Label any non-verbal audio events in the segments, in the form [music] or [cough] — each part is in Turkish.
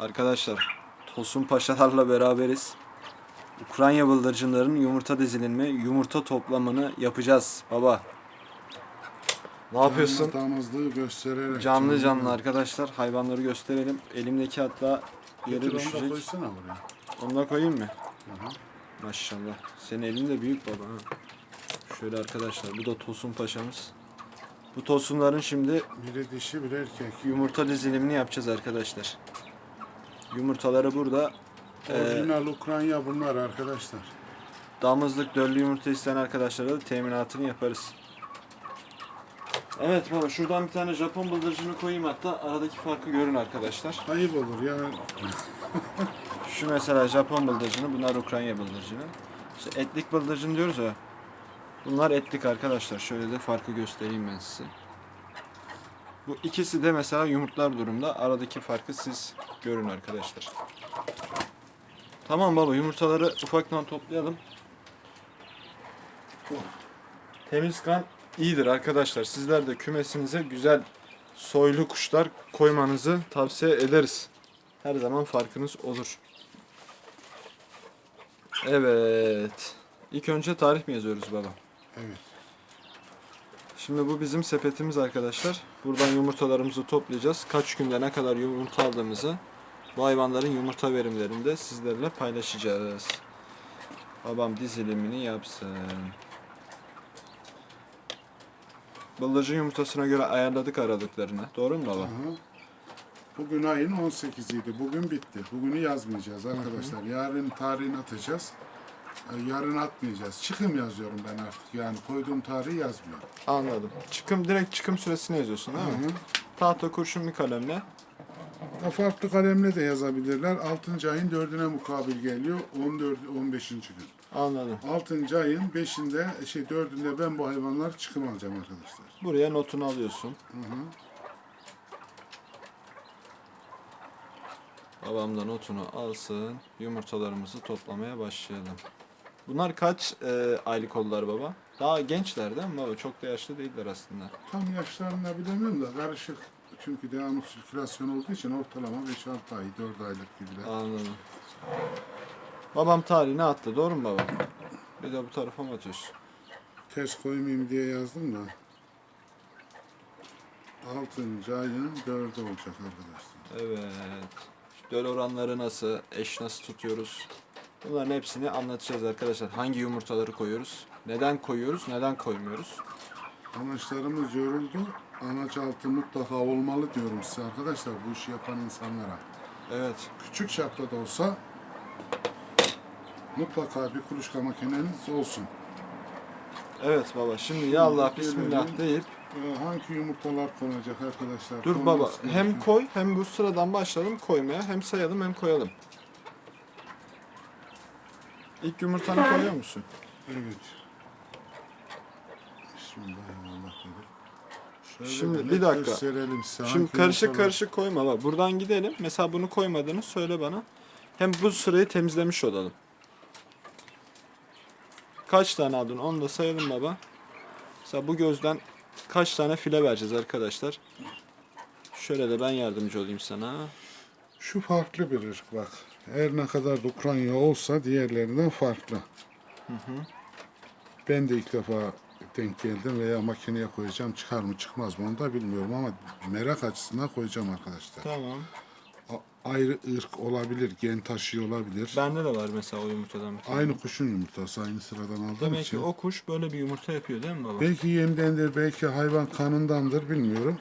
Arkadaşlar Tosun Paşalarla beraberiz. Ukrayna bıldırcınların yumurta dizilinme, yumurta toplamını yapacağız baba. Ne yapıyorsun? Damızlığı göstererek. Canlı canlı arkadaşlar hayvanları gösterelim. Elimdeki hatta yere Getir onu da düşecek. koysana buraya. Onu da koyayım mı? Hı. Maşallah. Senin elin de büyük baba ha. Şöyle arkadaşlar bu da Tosun Paşa'mız. Bu tosunların şimdi Biri dişi biri erkek. yumurta dizilimini yapacağız arkadaşlar. Yumurtaları burada. Ee, Orijinal Ukrayna bunlar arkadaşlar. Damızlık döllü yumurta isteyen arkadaşlara da teminatını yaparız. Evet baba şuradan bir tane Japon bıldırcını koyayım hatta aradaki farkı görün arkadaşlar. Ayıp olur ya. [laughs] Şu mesela Japon bıldırcını bunlar Ukrayna bıldırcını. İşte etlik bıldırcın diyoruz ya. Bunlar etlik arkadaşlar. Şöyle de farkı göstereyim ben size. Bu ikisi de mesela yumurtlar durumda. Aradaki farkı siz görün arkadaşlar. Tamam baba yumurtaları ufaktan toplayalım. Temiz kan iyidir arkadaşlar. Sizler de kümesinize güzel soylu kuşlar koymanızı tavsiye ederiz. Her zaman farkınız olur. Evet. İlk önce tarih mi yazıyoruz baba? Evet. Şimdi bu bizim sepetimiz arkadaşlar. Buradan yumurtalarımızı toplayacağız. Kaç günde ne kadar yumurta aldığımızı bu hayvanların yumurta verimlerini de sizlerle paylaşacağız. Babam dizilimini yapsın. Bıldırcın yumurtasına göre ayarladık aralıklarını. Doğru mu baba? Aha. Bugün ayın 18'iydi. Bugün bitti. Bugünü yazmayacağız arkadaşlar. Yarın tarihini atacağız. Yarın atmayacağız. Çıkım yazıyorum ben artık. Yani koyduğum tarihi yazmıyorum. Anladım. Çıkım direkt çıkım süresini yazıyorsun değil mi? Hı hı. Tahta kurşun bir kalemle. Ya Farklı kalemle de yazabilirler. 6. ayın 4'üne mukabil geliyor. 14 15. gün. Anladım. 6. ayın 5'inde şey 4'ünde ben bu hayvanlar çıkım alacağım arkadaşlar. Buraya notunu alıyorsun. Hı hı. Babam da notunu alsın. Yumurtalarımızı toplamaya başlayalım. Bunlar kaç e, aylık oldular baba? Daha gençler değil mi baba? Çok da yaşlı değiller aslında. Tam yaşlarını bilemiyorum da karışık. Çünkü devamlı sirkülasyon olduğu için ortalama 5-6 ay, 4 aylık gibiler. Anladım. Babam tarihini attı. Doğru mu baba? Bir de bu tarafa mı atıyorsun? Ters koymayayım diye yazdım da. 6. ayın 4'ü olacak arkadaşlar. Evet. Döl oranları nasıl? Eş nasıl tutuyoruz? Bunların hepsini anlatacağız arkadaşlar. Hangi yumurtaları koyuyoruz? Neden koyuyoruz? Neden koymuyoruz? Amaçlarımız yoruldu. Anaç altı mutlaka olmalı diyorum size arkadaşlar bu işi yapan insanlara. Evet. Küçük çapta da olsa mutlaka bir kuluçka makineniz olsun. Evet baba. Şimdi ya Allah bismillah deyip Ee, hangi yumurtalar konacak arkadaşlar? Dur baba Konması hem gereken- koy hem bu sıradan başlayalım koymaya hem sayalım hem koyalım. İlk yumurtanı koyuyor musun? Evet. Bismillahirrahmanirrahim. Şöyle Şimdi bir dakika. Gösterelim. Şimdi karışık yumurtalar- karışık koyma bak. Buradan gidelim. Mesela bunu koymadığını söyle bana. Hem bu sırayı temizlemiş olalım. Kaç tane aldın onu da sayalım baba. Mesela bu gözden kaç tane file vereceğiz arkadaşlar. Şöyle de ben yardımcı olayım sana. Şu farklı bir ırk bak. Her ne kadar da Ukrayna olsa diğerlerinden farklı. Ben de ilk defa denk geldim veya makineye koyacağım. Çıkar mı çıkmaz mı onu da bilmiyorum ama merak açısından koyacağım arkadaşlar. Tamam. A- ayrı ırk olabilir, gen taşıyor olabilir. Bende de var mesela o yumurtadan bir tane. Aynı kuşun yumurtası aynı sıradan aldığım Demek ki için. o kuş böyle bir yumurta yapıyor değil mi baba? Belki yemdendir, belki hayvan kanındandır bilmiyorum.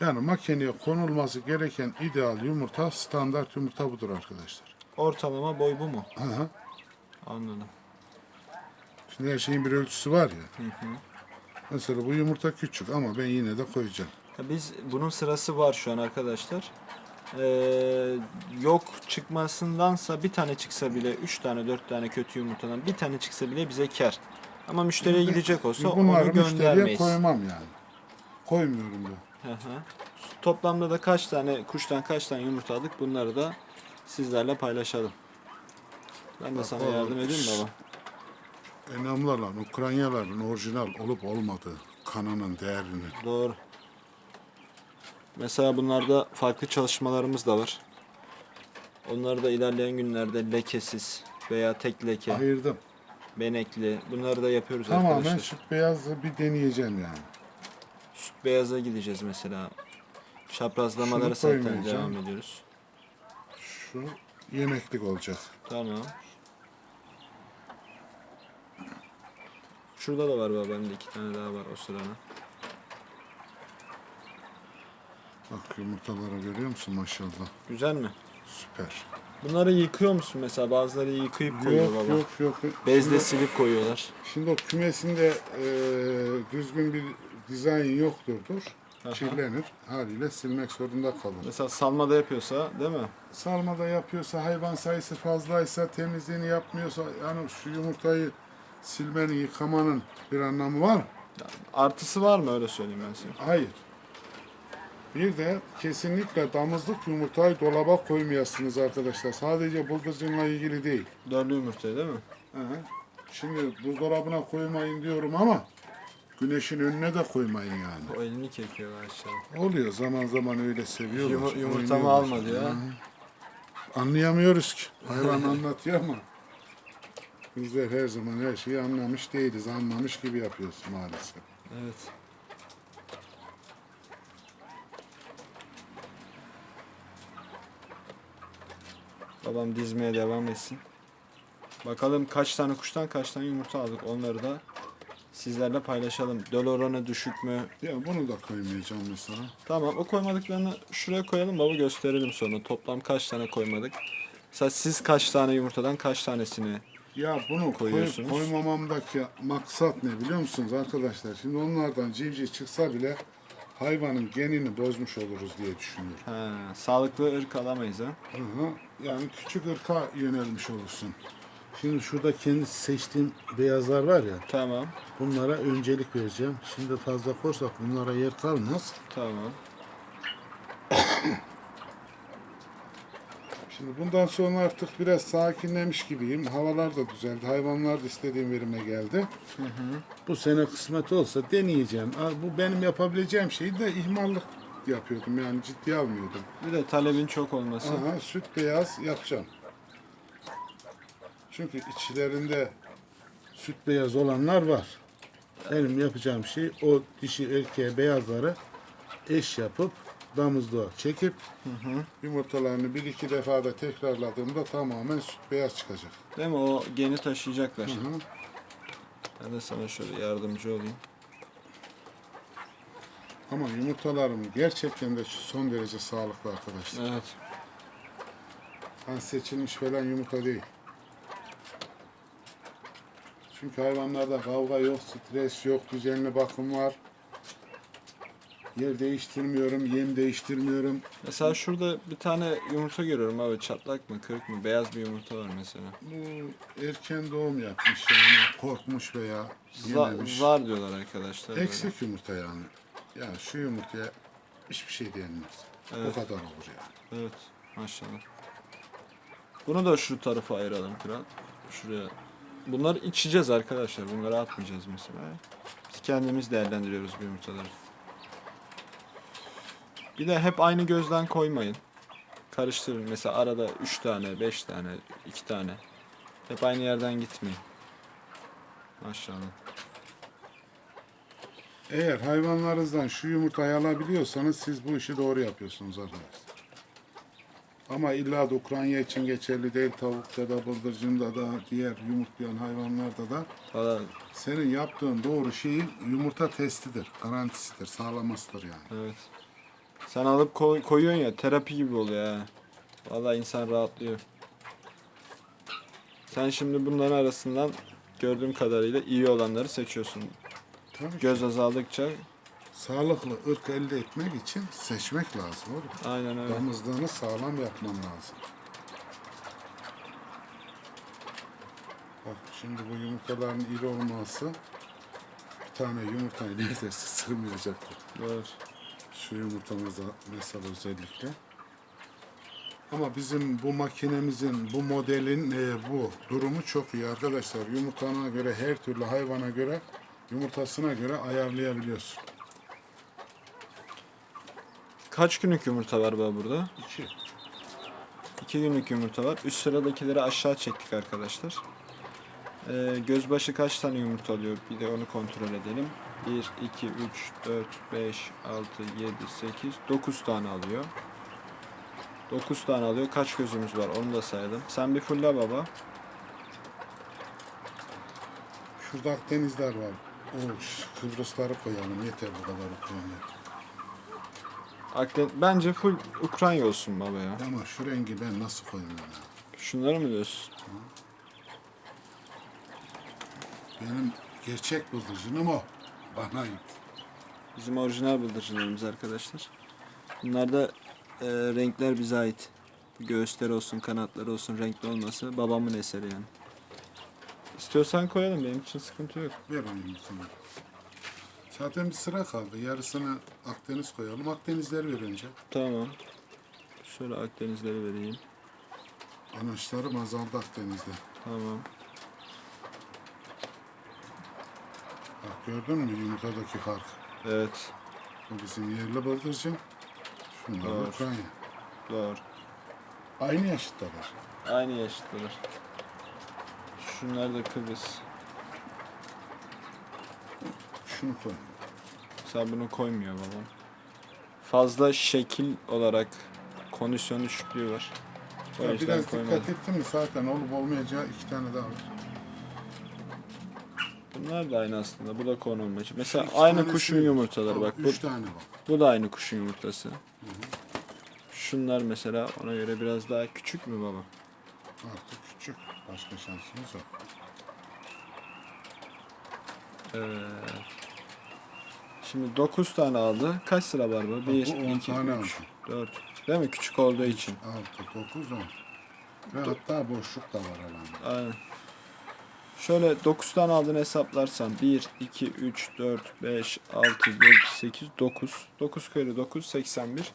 Yani makineye konulması gereken ideal yumurta, standart yumurta budur arkadaşlar. Ortalama boy bu mu? Hı hı. Anladım. Şimdi her şeyin bir ölçüsü var ya. Hı hı. Mesela bu yumurta küçük ama ben yine de koyacağım. Ya biz bunun sırası var şu an arkadaşlar. Ee, yok çıkmasındansa bir tane çıksa bile, üç tane dört tane kötü yumurtadan bir tane çıksa bile bize kar. Ama müşteriye gidecek olsa onu Bunları müşteriye göndermeyiz. koymam yani. Koymuyorum da. Hı hı. Toplamda da kaç tane kuştan kaç tane yumurta aldık bunları da sizlerle paylaşalım. Ben de sana Baba, yardım edeyim baba. Önemli olan Ukraynaların orijinal olup olmadığı kanının değerini. Doğru. Mesela bunlarda farklı çalışmalarımız da var. Onları da ilerleyen günlerde lekesiz veya tek leke, Ayırdım. benekli bunları da yapıyoruz Tamamen arkadaşlar. süt beyazı bir deneyeceğim yani. Beyaza gideceğiz mesela. Çaprazlamalara Şunu zaten koymayacağım. devam ediyoruz. Şu yemeklik olacak. Tamam. Şurada da var baba bende iki tane daha var o sırada. Bak yumurtaları görüyor musun maşallah. Güzel mi? Süper. Bunları yıkıyor musun mesela? Bazıları yıkayıp koyuyor Yok baba. yok yok. Bezle silip koyuyorlar. Şimdi o kümesinde e, düzgün bir dizayn yokturdur. Aha. Kirlenir. Haliyle silmek zorunda kalır. Mesela salmada yapıyorsa değil mi? Salmada yapıyorsa, hayvan sayısı fazlaysa, temizliğini yapmıyorsa, yani şu yumurtayı silmenin, yıkamanın bir anlamı var mı? Artısı var mı öyle söyleyeyim ben sana. Hayır. Bir de kesinlikle damızlık yumurtayı dolaba koymayasınız arkadaşlar. Sadece bıldırcınla ilgili değil. Dörlü yumurtayı değil mi? Hı hı. Şimdi buzdolabına koymayın diyorum ama güneşin önüne de koymayın yani. O elini kekiyor aşağı. Oluyor zaman zaman öyle seviyorlar. Yumu- yumurtamı ya. Hı hı. Anlayamıyoruz ki. Hayvan anlatıyor ama bizler her zaman her şeyi anlamış değiliz. Anlamış gibi yapıyoruz maalesef. Evet. Babam dizmeye devam etsin. Bakalım kaç tane kuştan kaç tane yumurta aldık. Onları da sizlerle paylaşalım. Döl oranı düşük mü? Ya bunu da koymayacağım mesela. Tamam o koymadıklarını şuraya koyalım baba gösterelim sonra. Toplam kaç tane koymadık. Mesela siz kaç tane yumurtadan kaç tanesini Ya bunu koy, Koyuyorsunuz. koymamamdaki maksat ne biliyor musunuz arkadaşlar? Şimdi onlardan civciv çıksa bile hayvanın genini bozmuş oluruz diye düşünüyorum. ha, sağlıklı ırk alamayız ha? Hı hı. Yani küçük ırka yönelmiş olursun. Şimdi şurada kendi seçtiğim beyazlar var ya, Tamam. bunlara öncelik vereceğim. Şimdi fazla korsak bunlara yer kalmaz. Tamam. [coughs] Şimdi bundan sonra artık biraz sakinlemiş gibiyim. Havalar da düzeldi. Hayvanlar da istediğim verime geldi. Bu sene kısmet olsa deneyeceğim. Bu benim yapabileceğim şeyi de ihmallık yapıyordum yani ciddiye almıyordum. Bir de talebin çok olması. Aha, süt beyaz yapacağım. Çünkü içlerinde süt beyaz olanlar var. Benim yapacağım şey o dişi erkeğe beyazları eş yapıp damızlığa çekip yumurtalarını bir iki defa da tekrarladığımda tamamen süt beyaz çıkacak. Değil mi? O geni taşıyacaklar. Hı hı. Ben de sana şöyle yardımcı olayım. Ama yumurtalarım gerçekten de son derece sağlıklı arkadaşlar. Evet. Yani seçilmiş falan yumurta değil. Çünkü hayvanlarda kavga yok, stres yok, düzenli bakım var. Yer değiştirmiyorum, yem değiştirmiyorum. Mesela şurada bir tane yumurta görüyorum abi. Çatlak mı, kırık mı? Beyaz bir yumurta var mesela. Bu erken doğum yapmış yani korkmuş veya Za- yememiş. zar diyorlar arkadaşlar. böyle. Eksik yumurta yani. Yani şu yumurtaya hiçbir şey denmez. Evet. O kadar olur yani. Evet. Maşallah. Bunu da şu tarafa ayıralım kral. Şuraya. Bunları içeceğiz arkadaşlar. Bunları atmayacağız mesela. Biz kendimiz değerlendiriyoruz bu yumurtaları. Bir de hep aynı gözden koymayın. Karıştırın. Mesela arada 3 tane, 5 tane, 2 tane. Hep aynı yerden gitmeyin. Maşallah. Eğer hayvanlarınızdan şu yumurtayı alabiliyorsanız siz bu işi doğru yapıyorsunuz arkadaşlar. Ama illa da Ukrayna için geçerli değil. Tavukta da, bıldırcında da, diğer yumurtlayan hayvanlarda da Valla senin yaptığın doğru şeyin yumurta testidir, garantisidir, sağlamasıdır yani. evet. Sen alıp koy, koyuyorsun ya terapi gibi oluyor ha. Valla insan rahatlıyor. Sen şimdi bunların arasından gördüğüm kadarıyla iyi olanları seçiyorsun. Tabii. Göz azaldıkça Sağlıklı ırk elde etmek için seçmek lazım oğlum. aynen öyle. Damızlığını sağlam yapman lazım. Bak şimdi bu yumurtaların iri olması bir tane yumurtayı neredeyse sığmayacaktır. Doğru. Şu yumurtamıza mesela özellikle. Ama bizim bu makinemizin, bu modelin e, bu durumu çok iyi arkadaşlar. Yumurtana göre, her türlü hayvana göre, yumurtasına göre ayarlayabiliyorsun. Kaç günlük yumurta var baba burada? İki. 2 günlük yumurta var. Üst sıradakileri aşağı çektik arkadaşlar. Ee, gözbaşı kaç tane yumurta alıyor? Bir de onu kontrol edelim. 1, 2, 3, 4, 5, 6, 7, 8, 9 tane alıyor. 9 tane alıyor. Kaç gözümüz var onu da sayalım. Sen bir fulla baba. Şurada Akdenizler var. O Kıbrısları koyalım. Yeter bu kadar Ukrayna. Akden Bence full Ukrayna olsun baba ya. Ama şu rengi ben nasıl koyayım ya? Şunları mı diyorsun? Benim gerçek bıldırcınım o. Bana ait. Bizim orijinal bıldırcınlarımız arkadaşlar. Bunlarda e, renkler bize ait. Göğüsleri olsun, kanatları olsun renkli olması babamın eseri yani. İstiyorsan koyalım benim için sıkıntı yok. Ver onu yumurtamı. Zaten bir sıra kaldı. Yarısını Akdeniz koyalım. Akdenizleri ver önce. Tamam. Şöyle Akdenizleri vereyim. Anaçlarım azaldı Akdeniz'de. Tamam. Bak gördün mü yumurtadaki fark? Evet. Bu bizim yerli bıldırcın. Şunlar Doğru. Ukrayna. Doğru. Aynı yaştalar. Aynı yaştalar. Şunlar da Kıbrıs. Şunu koy. Sen bunu koymuyor babam. Fazla şekil olarak kondisyon düşüklüğü var. O Ya yüzden biraz koymadım. dikkat ettim mi zaten olup olmayacağı iki tane daha var. Bunlar da aynı aslında. Bu da konulmacı. Mesela İki aynı tanesi kuşun yumurtaları bak. Bu, Üç tane bak. bu da aynı kuşun yumurtası. Şunlar mesela ona göre biraz daha küçük mü baba? Artık küçük. Başka şansımız yok. Evet. Şimdi 9 tane aldı. Kaç sıra var bu? 1, bu on 2, tane 3, 4. Değil mi? Küçük olduğu için. 6, 9, 10. Ve hatta boşluk da var alanda. Aynen. Şöyle 9 tane aldığını hesaplarsan 1, 2, 3, 4, 5, 6, 7, 8, 9. 9 kere 9, 81.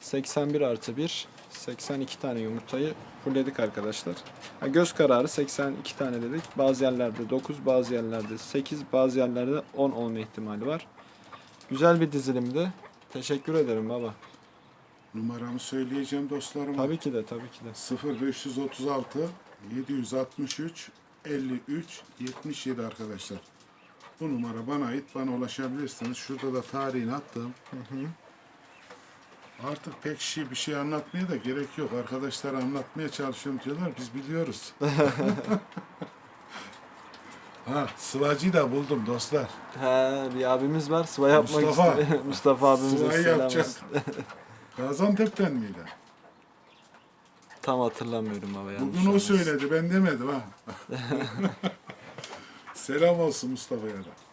81 artı 1, 82 tane yumurtayı fullledik arkadaşlar. Ha, göz kararı 82 tane dedik. Bazı yerlerde 9, bazı yerlerde 8, bazı yerlerde 10 olma ihtimali var. Güzel bir dizilimdi. Teşekkür ederim baba. Numaramı söyleyeceğim dostlarıma. Tabii ki de tabii ki de. 0536 763 53 77 arkadaşlar. Bu numara bana ait. Bana ulaşabilirsiniz. Şurada da tarihini attım. Artık pek şey bir şey anlatmaya da gerek yok. Arkadaşlar anlatmaya çalışıyorum diyorlar. Biz biliyoruz. [laughs] ha, Sıvacı'yı da buldum dostlar. He bir abimiz var sıva yapmak Mustafa. istiyor. [laughs] Mustafa abimize Sıvayı selam yapacak. olsun. [laughs] Gaziantep'ten miydi? Tam hatırlamıyorum baba yanlış Bugün o olmasın. söyledi. Ben demedim ha. [laughs] Selam olsun Mustafa'ya da.